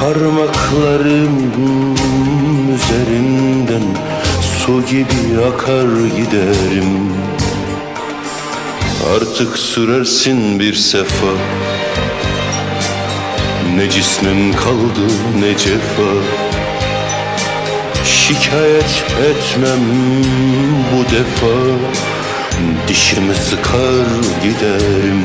Parmaklarım üzerinden Su gibi akar giderim. Artık sürersin bir sefa. Ne cismim kaldı ne cefa. Şikayet etmem bu defa. Dişimi sıkar giderim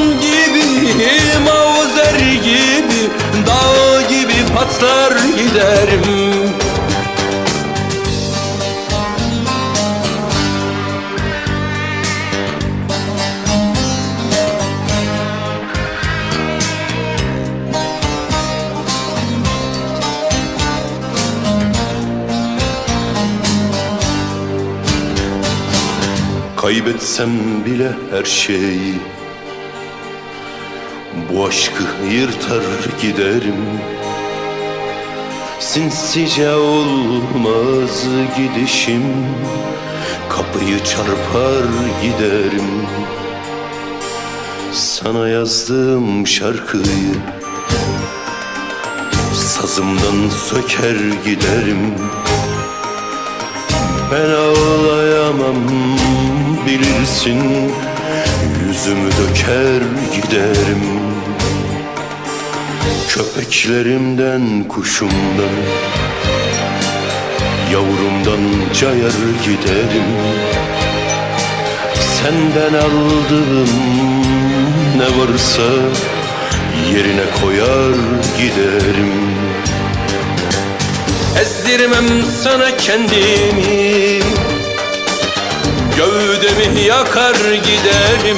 gibi patlar giderim. Kaybetsem bile her şeyi Bu aşkı yırtar giderim Sinsice olmaz gidişim Kapıyı çarpar giderim. Sana yazdığım şarkıyı Sazımdan söker giderim. Ben ağlayamam bilirsin Yüzümü döker giderim Köpeklerimden kuşumdan Yavrumdan cayar giderim. Senden aldığım ne varsa Yerine koyar giderim. Ezdirmem sana kendimi Gövdemi yakar giderim